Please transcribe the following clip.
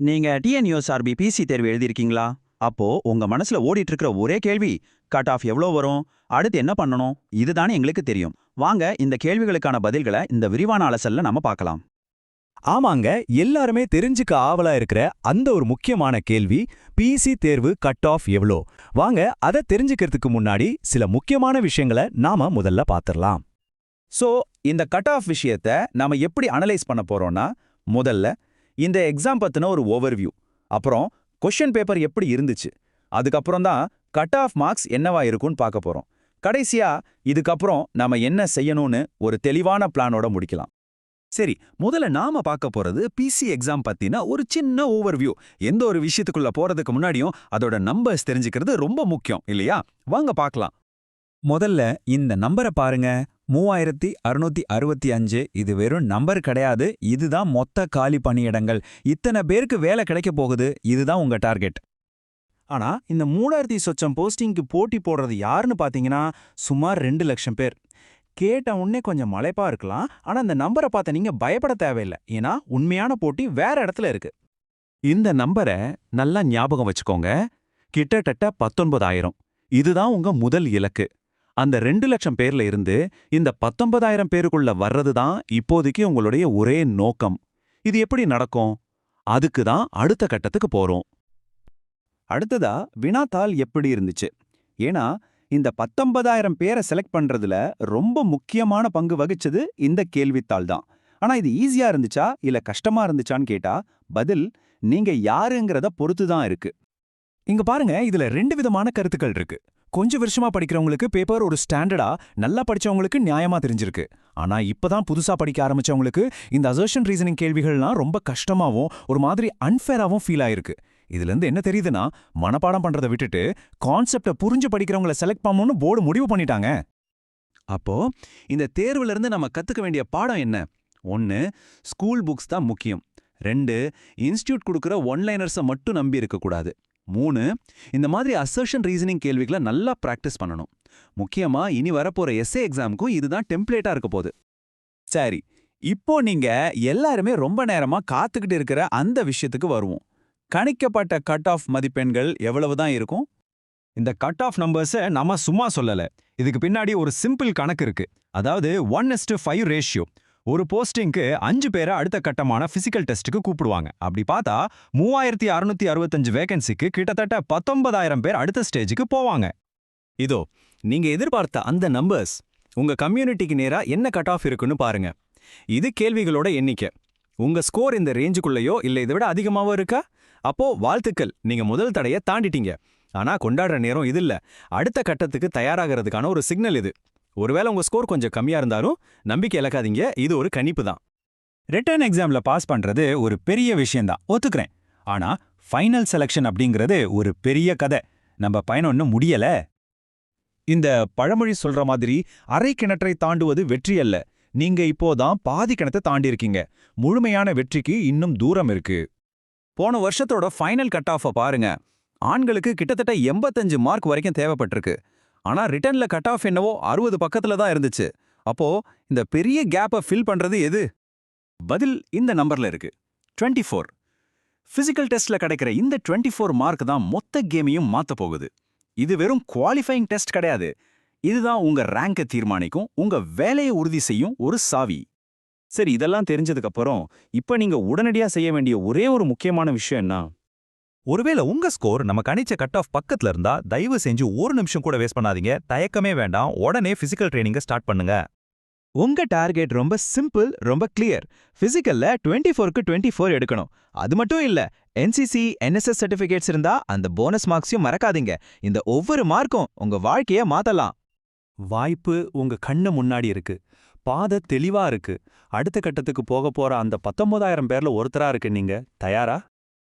நீங்க TNUSRB PC தேர்வு எழுதியிருக்கீங்களா? அப்போ உங்க மனசுல ஓடிட்டு இருக்கிற ஒரே கேள்வி கட் ஆஃப் எவ்வளோ வரும்? அடுத்து என்ன பண்ணணும்? இதுதானே எங்களுக்கு தெரியும். வாங்க இந்த கேள்விகளுக்கான பதில்களை இந்த விரிவான அலசல்ல நம்ம பார்க்கலாம். ஆமாங்க எல்லாருமே தெரிஞ்சுக்க ஆவலா இருக்கிற அந்த ஒரு முக்கியமான கேள்வி பிசி தேர்வு கட் ஆஃப் எவ்வளோ? வாங்க அதை தெரிஞ்சுக்கிறதுக்கு முன்னாடி சில முக்கியமான விஷயங்களை நாம முதல்ல பார்த்துடலாம். சோ இந்த கட் ஆஃப் விஷயத்த நாம எப்படி அனலைஸ் பண்ண போறோம்னா முதல்ல இந்த எக்ஸாம் பத்தின ஒரு ஓவர்வியூ அப்புறம் கொஷின் பேப்பர் எப்படி இருந்துச்சு? அதுக்கப்புறம் தான் கட் ஆஃப் மார்க்ஸ் என்னவா இருக்கும்னு பார்க்க போகிறோம் கடைசியா இதுக்கப்புறம் நாம என்ன செய்யணும்னு ஒரு தெளிவான பிளானோட முடிக்கலாம். சரி முதல்ல நாம பார்க்க போறது பிசி எக்ஸாம் பத்தின ஒரு சின்ன ஓவர்வியூ எந்த ஒரு விஷயத்துக்குள்ள போறதுக்கு முன்னாடியும் அதோட நம்பர்ஸ் தெரிஞ்சுக்கிறது ரொம்ப முக்கியம் இல்லையா? வாங்க பார்க்கலாம். முதல்ல இந்த நம்பரை பாருங்க. மூவாயிரத்தி அறுநூத்தி அறுபத்தி அஞ்சு. இது வெறும் நம்பர் கிடையாது. இதுதான் மொத்த காலி பணியிடங்கள். இத்தனை பேருக்கு வேலை கிடைக்க போகுது. இதுதான் உங்க டார்கெட் ஆனா இந்த மூணாயிரத்தி சொச்சம் போஸ்டிங்க்கு போட்டி போடுறது யாருன்னு பாத்தீங்கன்னா சுமார் ரெண்டு லட்சம் பேர். கேட்ட உடனே கொஞ்சம் மலைப்பா இருக்கலாம். ஆனா இந்த நம்பரை பார்த்த நீங்க பயப்பட தேவையில்லை. ஏன்னா உண்மையான போட்டி வேற இடத்துல இருக்கு. இந்த நம்பரை நல்லா ஞாபகம் வச்சுக்கோங்க. கிட்டத்தட்ட பத்தொன்பதாயிரம். இதுதான் உங்க முதல் இலக்கு. அந்த ரெண்டு லட்சம் பேர்ல இருந்து இந்த பத்தொன்பதாயிரம் பேருக்குள்ள வர்றது தான் இப்போதைக்கு உங்களுடைய ஒரே நோக்கம். இது எப்படி நடக்கும்? அதுக்கு தான் அடுத்த கட்டத்துக்கு போறோம். அடுத்ததா வினாத்தாள் எப்படி இருந்துச்சு? ஏன்னா இந்த பத்தொன்பதாயிரம் பேரை செலக்ட் பண்றதுல ரொம்ப முக்கியமான பங்கு வகிச்சது இந்த கேள்வித்தாள் தான். ஆனா இது ஈஸியா இருந்துச்சா? இல்ல கஷ்டமா இருந்துச்சான்னு கேட்டா பதில் நீங்க யாருங்கிறத பொறுத்து தான் இருக்கு. இங்க பாருங்க இதுல ரெண்டு விதமான கருத்துக்கள் இருக்கு. கொஞ்ச வருஷமா படிக்கிறவங்களுக்கு பேப்பர் ஒரு ஸ்டாண்டர்டா நல்லா படிச்சவங்களுக்கு நியாயமா தெரிஞ்சிருக்கு. ஆனா இப்பதான் புதுசா படிக்க ஆரம்பிச்சவங்களுக்கு இந்த அசர்ஷன் ரீசனிங் கேள்விகள்லாம் ரொம்ப கஷ்டமாவும் ஒரு மாதிரி அன்ஃபேராவும் ஃபீல் ஆயிருக்கு. இதுல இருந்து என்ன தெரியுதுன்னா மனப்பாடம் பண்றதை விட்டுட்டு கான்செப்டை புரிஞ்சு படிக்கிறவங்கள செலக்ட் பண்ணணும்னு போர்டு முடிவு பண்ணிட்டாங்க. அப்போ இந்த தேர்வுல இருந்து நம்ம கத்துக்க வேண்டிய பாடம் என்ன? ஒன்னு ஸ்கூல் புக்ஸ் தான் முக்கியம். ரெண்டு இன்ஸ்டியூட் கொடுக்குற ஒன்லைனர்ஸை மட்டும் நம்பி இருக்கக்கூடாது. மூணு இந்த மாதிரி அசர்ஷன் ரீசனிங் கேள்விகளை நல்லா பிராக்டிஸ் பண்ணணும். முக்கியமா இனி வரப்போற எஸ்ஏ எக்ஸாமுக்கும் இதுதான் டெம்ப்ளேட்டா இருக்க போகுது. சரி இப்போ நீங்க எல்லாருமே ரொம்ப நேரமா காத்துக்கிட்டு இருக்கிற அந்த விஷயத்துக்கு வருவோம். கணிக்கப்பட்ட கட் ஆஃப் மதிப்பெண்கள் எவ்வளவு தான் இருக்கும்? இந்த கட் ஆஃப் நம்பர்ஸை நம்ம சும்மா சொல்லல. இதுக்கு பின்னாடி ஒரு சிம்பிள் கணக்கு இருக்கு. அதாவது ஒன் எஸ்டு ஃபைவ் ரேஷியோ ஒரு போஸ்டிங்க்கு அஞ்சு பேரை அடுத்த கட்டமான பிசிக்கல் டெஸ்ட்டுக்கு கூப்பிடுவாங்க. அப்படி பார்த்தா மூவாயிரத்தி அறுநூத்தி அறுபத்தஞ்சு வேகன்சிக்கு கிட்டத்தட்ட பத்தொன்பதாயிரம் பேர் அடுத்த ஸ்டேஜுக்கு போவாங்க. இதோ நீங்க எதிர்பார்த்த அந்த நம்பர்ஸ் உங்க கம்யூனிட்டிக்கு நேரா என்ன கட் ஆஃப் இருக்குன்னு பாருங்க. இது கேள்விகளோட எண்ணிக்கை. உங்க ஸ்கோர் இந்த ரேஞ்சுக்குள்ளேயோ இல்ல இதை விட அதிகமாவோ இருக்கா? அப்போ வாழ்த்துக்கள். நீங்க முதல் தடையை தாண்டிட்டீங்க. ஆனா கொண்டாடுற நேரம் இது இல்ல. அடுத்த கட்டத்துக்கு தயாராகிறதுக்கான ஒரு சிக்னல் இது. ஒருவேளை உங்க ஸ்கோர் கொஞ்சம் கம்மியா இருந்தாலும் நம்பிக்கை இழக்காதீங்க. இது ஒரு கணிப்பு தான். ரிட்டர்ன் எக்ஸாம்ல பாஸ் பண்றது ஒரு பெரிய விஷயம்தான் ஒத்துக்கிறேன். ஆனா ஃபைனல் செலெக்ஷன் அப்படிங்கிறது ஒரு பெரிய கதை. நம்ம பயணம் இன்னும் முடியல. இந்த பழமொழி சொல்ற மாதிரி அரை கிணற்றை தாண்டுவது வெற்றி அல்ல. நீங்க இப்போதான் பாதி கிணத்தை தாண்டி இருக்கீங்க முழுமையான வெற்றிக்கு இன்னும் தூரம் இருக்கு. போன வருஷத்தோட ஃபைனல் கட் ஆஃபை பாருங்க. ஆண்களுக்கு கிட்டத்தட்ட எண்பத்தஞ்சு மார்க் வரைக்கும் தேவைப்பட்டிருக்கு. ஆனா ரிட்டர்ன்ல கட் ஆஃப் என்னவோ அறுபது பக்கத்துல தான் இருந்துச்சு. அப்போ இந்த பெரிய கேப்பை ஃபில் பண்றது எது? பதில் இந்த நம்பர்ல இருக்கு. 24 ஃபோர் பிசிக்கல் டெஸ்ட்ல கிடைக்கிற இந்த 24 ஃபோர் மார்க் தான் மொத்த கேமையும் மாத்த போகுது. இது வெறும் குவாலிஃபைங் டெஸ்ட் கிடையாது. இதுதான் உங்க ரேங்கை தீர்மானிக்கும். உங்க வேலையை உறுதி செய்யும் ஒரு சாவி. சரி இதெல்லாம் தெரிஞ்சதுக்கு இப்போ இப்ப நீங்க உடனடியா செய்ய வேண்டிய ஒரே ஒரு முக்கியமான விஷயம் என்ன? ஒருவேளை உங்க ஸ்கோர் நம்ம கணிச்ச கட் ஆஃப் பக்கத்துல இருந்தா தயவு செஞ்சு ஒரு நிமிஷம் கூட வேஸ்ட் பண்ணாதீங்க. தயக்கமே வேண்டாம். உடனே பிசிக்கல் ட்ரைனிங்க ஸ்டார்ட் பண்ணுங்க. உங்க டார்கெட் ரொம்ப சிம்பிள் ரொம்ப கிளியர் பிசிக்கல்ல டுவெண்ட்டி ஃபோருக்கு டுவெண்ட்டி ஃபோர் எடுக்கணும். அது மட்டும் இல்ல என்சிசி என்எஸ்எஸ் சர்டிபிகேட்ஸ் இருந்தா அந்த போனஸ் மார்க்ஸையும் மறக்காதீங்க. இந்த ஒவ்வொரு மார்க்கும் உங்க வாழ்க்கைய மாத்தலாம். வாய்ப்பு உங்க கண்ணு முன்னாடி இருக்கு. பாதை தெளிவா இருக்கு. அடுத்த கட்டத்துக்கு போக போற அந்த பத்தொன்பதாயிரம் பேர்ல ஒருத்தரா இருக்கு நீங்க தயாரா?